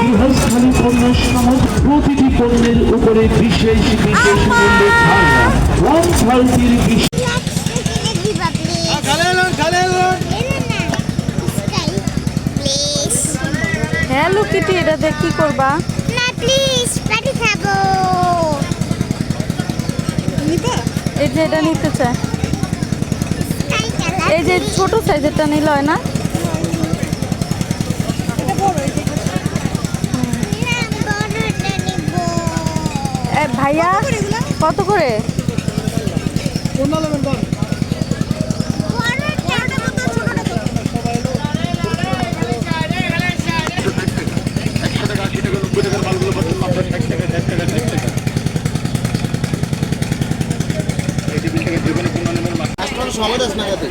গৃহস্থালী পণ্য সমাজ প্রতিটি পণ্যের উপরে বিশেষ বিশেষ মূল্য ছাড় ওয়ান থার্টির বিশেষ দিবা প্লিজ প্লিজ হ্যালো কিটি এটা দেখ কি করবা? না প্লিজ পাটি খাব এই এটা নিতে চায়। এই যে ছোট সাইজেরটা নিলে হয় না? ভাইয়া কত করে? সময় দাস না কাতে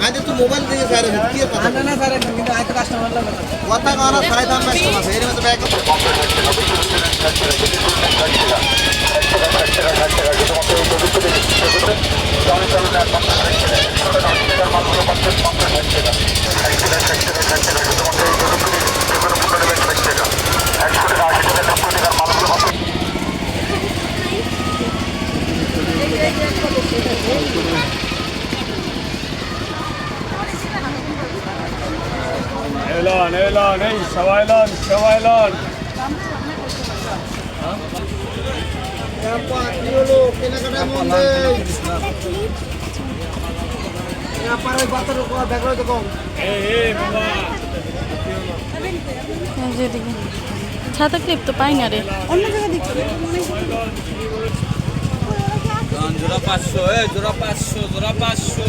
আজ তুই মোবাইল দিয়ে স্যার কি কথা? না স্যার কিন্তু আজ কাস্টমার লাগে কথা কানা সাড়ে দাম কাস্টমার এর মধ্যে ব্যাক এলন এলন এই সবাই লন সবাই লন মন। ছাতা ক্লিপ তো পাই না রে জোড়া পাঁচশো এ জোড়া পাঁচশো জোড়া পাঁচশো জোড়া পাঁচশো।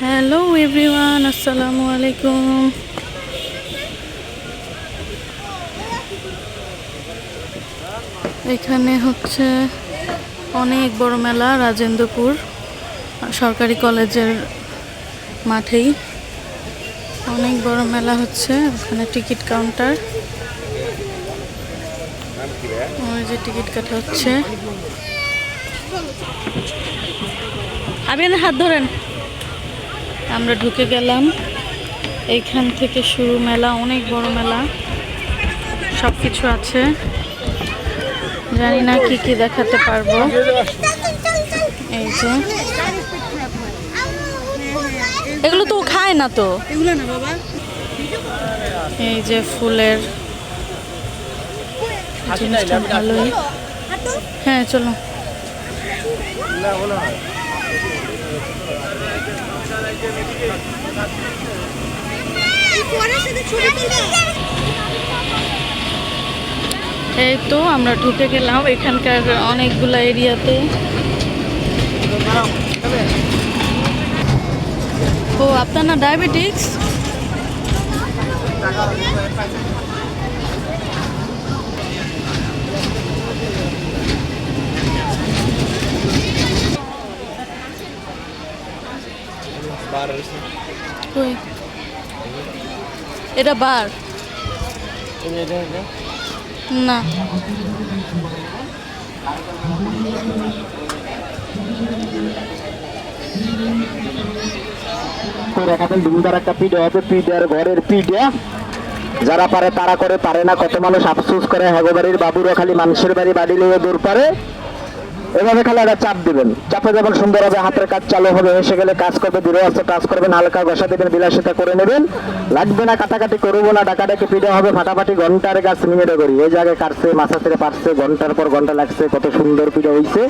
হ্যালো এভরিওয়ান আসসালামু আলাইকুম। এখানে হচ্ছে অনেক বড় মেলা রাজেন্দ্রপুর সরকারি কলেজের মাঠেই। অনেক বড় মেলা হচ্ছে ওখানে টিকিট কাউন্টার। ওই যে টিকিট কাটা হচ্ছে। হাত ধরেন। আমরা ঢুকে গেলাম। এইখান থেকে শুরু মেলা অনেক বড় মেলা। সব কিছু আছে। জানি না কি কি দেখাতে পারব। এই যে। এগুলো তো ও খায় না তো। এই যে ফুলের জিনিসটা ভালোই। হ্যাঁ চলো। এই তো আমরা ঢুকে গেলাম এখানকার অনেকগুলো এরিয়াতে। ও আপনার না ডায়াবেটিক্স কই? এটা বার। না। একটা পিঠে হবে পিঠের ঘরের পিঠে যারা পারে তারা করে পারে না কত মানুষ আফসোস করে হেগো বাড়ির বাবুরও খালি মানুষের বাড়ি বাড়ি লিয়ে দূর পারে। এভাবে খালি একটা চাপ দিবেন। চাপে যখন সুন্দর হবে হাতের কাজ চালু হবে, এসে গেলে কাজ করবে, দূরে আসতে কাজ করবেন, হালকা ঘষা দেবেন, বিলাসিতা করে নেবেন। লাগবে না কাটাকাটি, করব না, ডাকাডাকি, পিঠে হবে, ফাটাফাটি, ঘণ্টার গাছ মিনিটে করি। এই জায়গায় কাটছে, মাথা ছেড়ে পারছে, ঘণ্টার পর ঘণ্টা লাগছে, কত সুন্দর পিঠে হয়েছে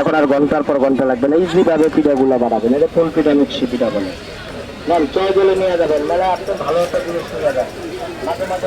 এখন আর ঘণ্টার পর ঘণ্টা লাগবে না। ইজি ভাবে পিঠাগুলো বাড়াবেন। এটা ফুল পিঠা মিক্সি পিঠা বলে। চয় নিয়ে যাবেন। মেলা আপনি ভালো একটা জিনিস নিয়ে যাবেন Hocam